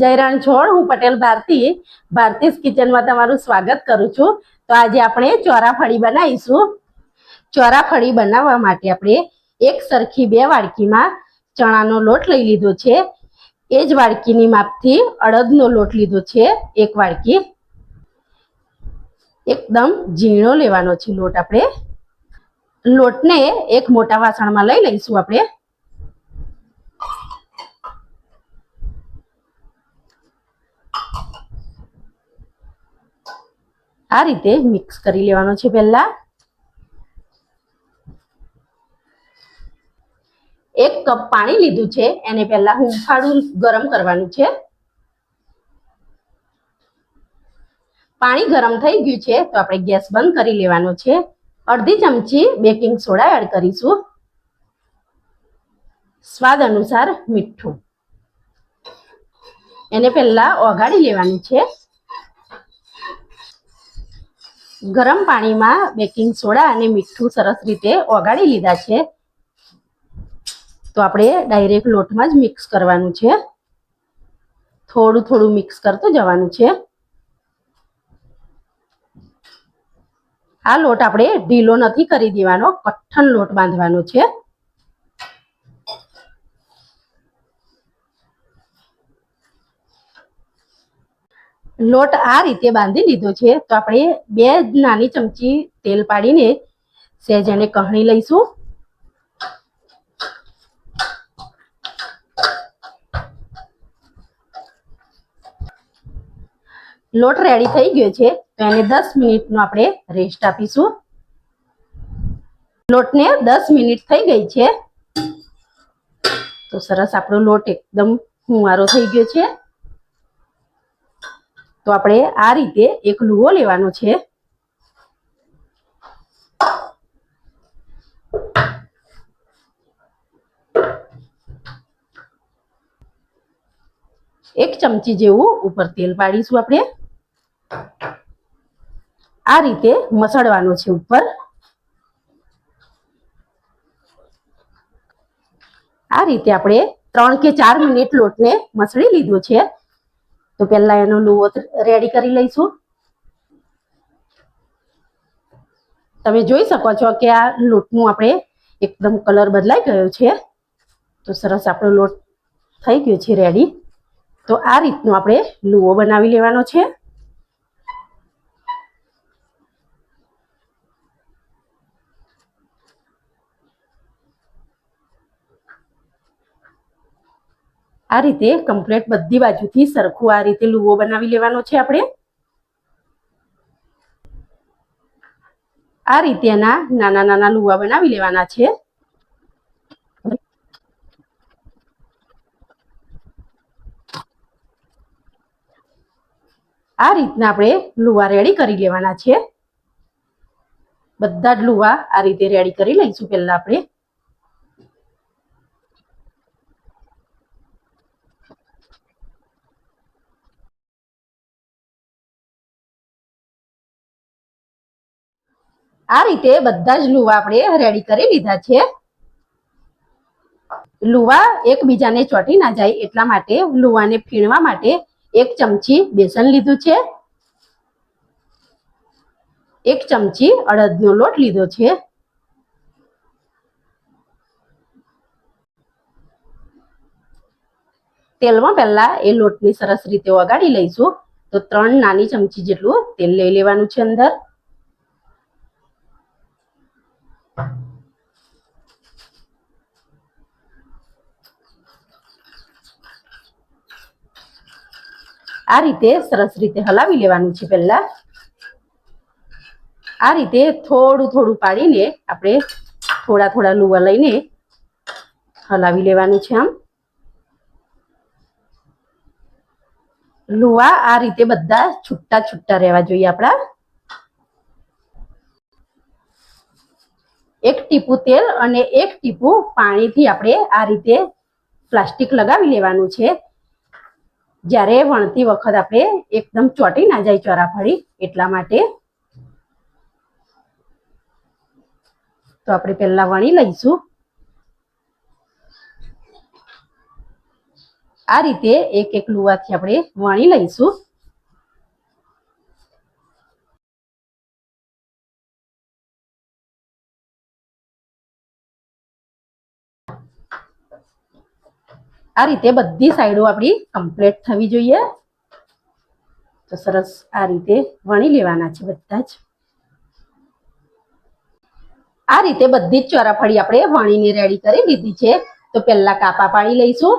જયરાણ છોડ, હું પટેલ ભારતી, ભારતીસ કિચનમાં તમારું સ્વાગત કરું છું. તો આજે આપણે ચોરાફળી બનાવીશું. ચોરાફળી બનાવવા માટે આપણે એક સરખી બે વાડકીમાં ચણાનો લોટ લઈ લીધો છે. એ જ વાડકીની માપથી અડદનો લોટ લીધો છે, એક વાડકી. એકદમ ઝીણો લેવાનો છે લોટ આપણે. લોટને એક મોટા વાસણમાં લઈ લઈશું આપણે. આ રીતે મિક્સ કરી લેવાનો છે પહેલાં. એક કપ પાણી લીધું છે, એને પહેલા હુંફાળું ગરમ કરવાનું છે. પાણી ગરમ થઈ ગયું છે, તો આપણે ગેસ બંધ કરી લેવાનો છે. અડધી ચમચી બેકિંગ સોડા એડ કરીશું. સ્વાદ અનુસાર મીઠું. એને પહેલા ઓગાળી લેવાનું છે. ગરમ પાણીમાં બેકિંગ સોડા અને મીઠું સરસ રીતે ઓગાળી લીધા છે. તો આપણે ડાયરેક્ટ લોટમાં જ મિક્સ કરવાનું છે. થોડું થોડું મિક્સ કરતો જવાનું છે. આ લોટ આપણે ઢીલો નથી કરી દેવાનો, કઠણ લોટ બાંધવાનો છે. લોટ આ રીતે બાંધી લીધો છે. તો આપણે બે નાની ચમચી તેલ પાડીને સહેજ એને કહણી લઈશું. લોટ રેડી થઈ ગયો છે. તો એને દસ મિનિટનો આપણે રેસ્ટ આપીશું. લોટને દસ મિનિટ થઈ ગઈ છે. તો સરસ આપણો લોટ એકદમ હુંવારો થઈ ગયો છે. તો આપણે આ રીતે એક લુઓ લેવાનો છે. એક ચમચી જેવું ઉપર તેલ પાડીશું આપણે. આ રીતે મસળવાનો છે ઉપર. આ રીતે આપણે ત્રણ કે ચાર મિનિટ લોટને મસળી લીધો છે. તો પહેલા એનો લુવો રેડી કરી લઈશું. તમે જોઈ શકો છો કે આ લોટનું આપણે એકદમ કલર બદલાઈ ગયો છે. તો સરસ આપણો લોટ થઈ ગયો છે રેડી તો આ રીતનો આપણે લુવો બનાવી લેવાનો છે. આ રીતે કમ્પ્લીટ બધી બાજુથી સરખું આ રીતે લુવો બનાવી લેવાનો છે આપણે. આ રીતે એના નાના નાના લુવા બનાવી લેવાના છે. આ રીતના આપણે લુવા રેડી કરી લેવાના છે. બધા જ લુવા આ રીતે રેડી કરી લઈશું પહેલા આપણે. આ રીતે બધા જ લુવા આપણે રેડી કરી લીધા છે. લુવા એકબીજાને ચોટી ના જાય એટલા માટે લુવાને ફીણવા માટે એક ચમચી બેસન લીધું છે. એક ચમચી અડદનો લોટ લીધો છે. તેલમાં પહેલા એ લોટને સરસ રીતે વગાડી લઈશું. તો ત્રણ નાની ચમચી જેટલું તેલ લઈ લેવાનું છે અંદર. આ રીતે સરસ રીતે હલાવી લેવાનું છે પહેલા. આ રીતે થોડું થોડું પાડીને આપણે થોડા થોડા લુવા લઈને હલાવી લેવાનું છે આમ. લુવા આ રીતે બધા છૂટા છૂટા રહેવા જોઈએ આપણા. એક ટીપું તેલ અને એક ટીપું પાણીથી આપણે આ રીતે પ્લાસ્ટિક લગાવી લેવાનું છે. જ્યારે વણતી વખત આપણે એકદમ ચોટી ના જાય ચોરાફળી એટલા માટે. તો આપણે પહેલા વણી લઈશું. આ રીતે એક એક લુવાથી આપણે વણી લઈશું. આ રીતે બધી સાઈડો આપણી કમ્પ્લીટ થવી જોઈએ. તો સરસ આ રીતે વણી લેવાના છે બધા જ. આ રીતે બધી જ ચોરાફળી આપણે વણીને રેડી કરી લીધી છે. તો પહેલા કાપા પાડી લઈશું.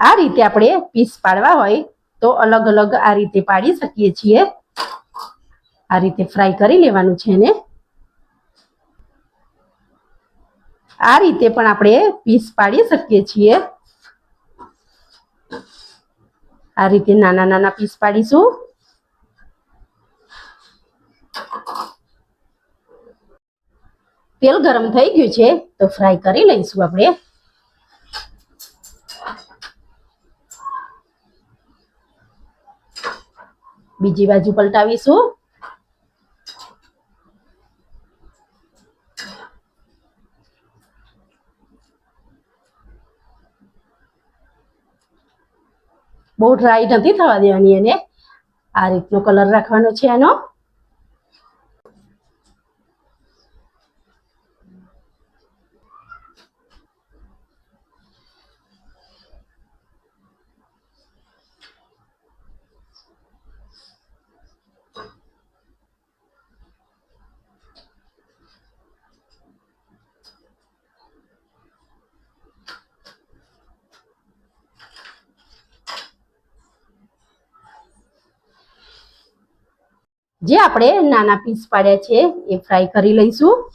આ રીતે આપણે પીસ પાડવા હોય તો અલગ અલગ આ રીતે પાડી શકીએ છીએ. આ રીતે ફ્રાય કરી લેવાનું છે ને આ રીતે પણ આપણે પીસ પાડી શકીએ છીએ. આ રીતે નાના નાના પીસ પાડીશું. તેલ ગરમ થઈ ગયું છે, તો ફ્રાય કરી લઈશું આપણે. બીજી બાજુ પલટાવીશું. બહુ ડ્રાય નથી થવા દેવાની એને. આ રીતનો કલર રાખવાનો છે એનો જે આપણે નાના પીસ પાડ્યા છે, એ ફ્રાય કરી લઈશું.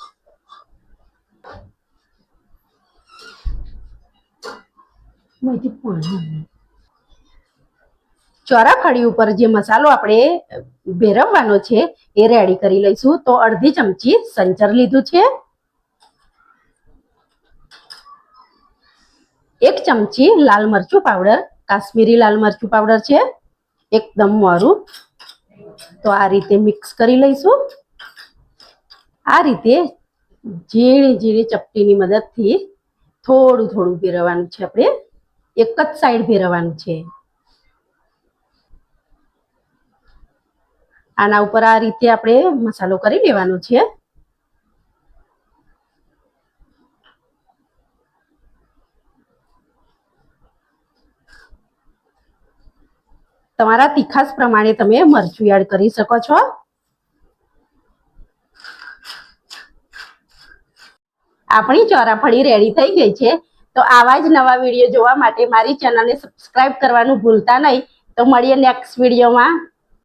ચોરાફળી ઉપર જે મસાલો આપણે ભેરવવાનો છે, એ રેડી કરી લઈશું. તો અડધી ચમચી સંચર લીધું છે. એક ચમચી લાલ મરચું પાવડર, કાશ્મીરી લાલ મરચું પાવડર છે. એકદમ મોરું. તો આ રીતે મિક્સ કરી લઈશું. આ રીતે ઝીણી ઝીણી ચપટીની મદદથી થોડું થોડું ભેરવવાનું છે આપણે. એક જ સાઈડ ભેરવવાનું છે. આના ઉપર આ રીતે આપણે મસાલો કરી લેવાનો છે. તમારા તીખાસ પ્રમાણે તમે મરચું એડ કરી શકો છો. આપણી ચોરાફળી રેડી થઈ ગઈ છે. તો આવા જ નવા વીડિયો જોવા માટે મારી ચેનલને સબસ્ક્રાઇબ કરવાનું ભૂલતા નહીં. તો મળીએ નેક્સ્ટ વિડીયોમાં